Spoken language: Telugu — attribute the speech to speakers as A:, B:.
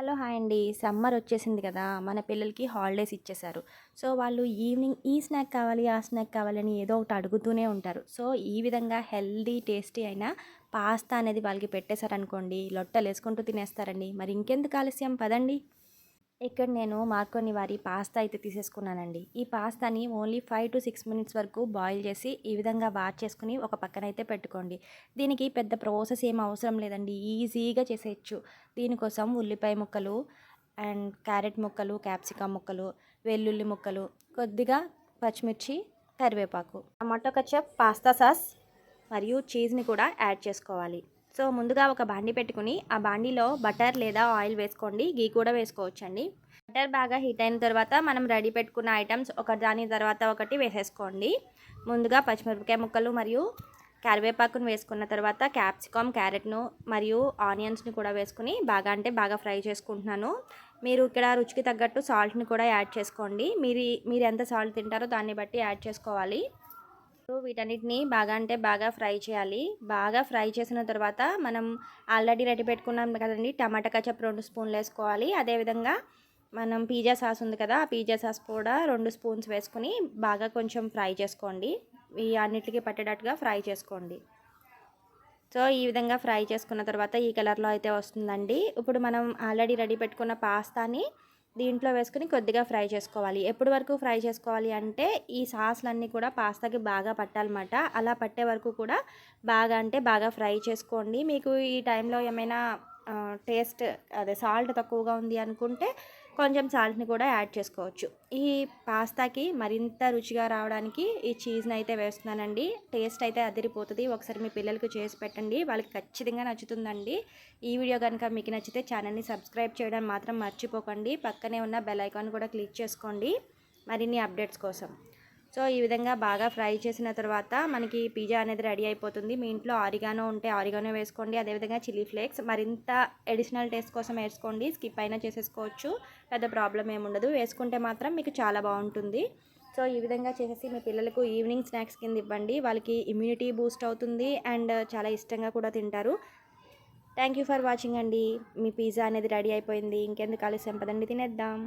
A: హలో హాయ్ అండి. సమ్మర్ వచ్చేసింది కదా మన పిల్లలకి హాలిడేస్ ఇచ్చేశారు. సో వాళ్ళు ఈవినింగ్ ఈ స్నాక్ కావాలి ఆ స్నాక్ కావాలని ఏదో ఒకటి అడుగుతూనే ఉంటారు. సో ఈ విధంగా హెల్దీ టేస్టీ అయిన పాస్తా అనేది వాళ్ళకి పెట్టేశారనుకోండి లొట్టలు వేసుకుంటూ తినేస్తారండి. మరి ఇంకెందుకు ఆలస్యం? పదండి. ఇక్కడ నేను మార్కొని వారి పాస్తా అయితే తీసేసుకున్నానండి. ఈ పాస్తాని only five to six minutes వరకు బాయిల్ చేసి ఈ విధంగా వాచ్ చేసుకుని ఒక పక్కన అయితే పెట్టుకోండి. దీనికి పెద్ద ప్రాసెస్ ఏం అవసరం లేదండి. ఈజీగా చేసేయచ్చు. దీనికోసం ఉల్లిపాయ ముక్కలు అండ్ క్యారెట్ ముక్కలు క్యాప్సికమ్ ముక్కలు వెల్లుల్లి ముక్కలు కొద్దిగా పచ్చిమిర్చి కరివేపాకు టమాటో కచ్చప్ పాస్తా సాస్ మరియు చీజ్ని కూడా యాడ్ చేసుకోవాలి. సో ముందుగా ఒక బాండి పెట్టుకుని ఆ బాండీలో బటర్ లేదా ఆయిల్ వేసుకోండి. గీ కూడా వేసుకోవచ్చండి. బటర్ బాగా హీట్ అయిన తర్వాత మనం రెడీ పెట్టుకున్న ఐటమ్స్ ఒక దాని తర్వాత ఒకటి వేసేసుకోండి. ముందుగా పచ్చిమిరపకాయ ముక్కలు మరియు కరివేపాకును వేసుకున్న తర్వాత క్యాప్సికమ్ క్యారెట్ను మరియు ఆనియన్స్ని కూడా వేసుకుని బాగా అంటే బాగా ఫ్రై చేసుకుంటున్నాను. మీరు ఇక్కడ రుచికి తగ్గట్టు సాల్ట్ని కూడా యాడ్ చేసుకోండి. మీరు మీరు ఎంత సాల్ట్ తింటారో దాన్ని బట్టి యాడ్ చేసుకోవాలి. వీటన్నిటిని బాగా అంటే బాగా ఫ్రై చేయాలి. బాగా ఫ్రై చేసిన తర్వాత మనం ఆల్రెడీ రెడీ పెట్టుకున్నాం కదండి టమాటా కచప్ రెండు స్పూన్లు వేసుకోవాలి. అదేవిధంగా మనం పిజ్జా సాస్ ఉంది కదా ఆ పిజ్జా సాస్ కూడా రెండు స్పూన్స్ వేసుకుని బాగా కొంచెం ఫ్రై చేసుకోండి. ఈ అన్నిటికీ పట్టేటట్టుగా ఫ్రై చేసుకోండి. సో ఈ విధంగా ఫ్రై చేసుకున్న తర్వాత ఈ కలర్లో అయితే వస్తుందండి. ఇప్పుడు మనం ఆల్రెడీ రెడీ పెట్టుకున్న పాస్తాని దీంట్లో వేసుకుని కొద్దిగా ఫ్రై చేసుకోవాలి. ఎప్పటి వరకు ఫ్రై చేసుకోవాలి అంటే ఈ సాస్లన్నీ కూడా పాస్తాకి బాగా పట్టాలన్నమాట. అలా పట్టే వరకు కూడా బాగా అంటే బాగా ఫ్రై చేసుకోండి. మీకు ఈ టైంలో ఏమైనా టేస్ట్ అదే సాల్ట్ తక్కువగా ఉంది అనుకుంటే కొంచెం సాల్ట్ని కూడా యాడ్ చేసుకోవచ్చు. ఈ పాస్తాకి మరింత రుచిగా రావడానికి ఈ చీజ్ని అయితే వేస్తున్నానండి. టేస్ట్ అయితే అదిరిపోతుంది. ఒకసారి మీ పిల్లలకు చేసి పెట్టండి. వాళ్ళకి ఖచ్చితంగా నచ్చుతుందండి. ఈ వీడియో కనుక మీకు నచ్చితే ఛానల్ని సబ్స్క్రైబ్ చేయడం మాత్రం మర్చిపోకండి. పక్కనే ఉన్న బెల్ ఐకాన్ కూడా క్లిక్ చేసుకోండి. మరిన్ని అప్డేట్స్ కోసం. సో ఈ విధంగా బాగా ఫ్రై చేసిన తర్వాత మనకి పిజ్జా అనేది రెడీ అయిపోతుంది. మీ ఇంట్లో ఆరిగానో ఉంటే ఆరిగానో వేసుకోండి. అదేవిధంగా చిల్లీ ఫ్లేక్స్ మరింత అడిషనల్ టేస్ట్ కోసం వేసుకోండి. స్కిప్ అయినా చేసేసుకోవచ్చు. పెద్ద ప్రాబ్లం ఏముండదు వేసుకుంటే మాత్రం మీకు చాలా బాగుంటుంది. సో ఈ విధంగా చేసేసి మీ పిల్లలకు ఈవినింగ్ స్నాక్స్ కింద ఇవ్వండి. వాళ్ళకి ఇమ్యూనిటీ బూస్ట్ అవుతుంది అండ్ చాలా ఇష్టంగా కూడా తింటారు. థ్యాంక్ యూ ఫర్ వాచింగ్ అండి. మీ పిజ్జా అనేది రెడీ అయిపోయింది. ఇంకెందుకు ఆలస్యం? పదండి తినేద్దాం.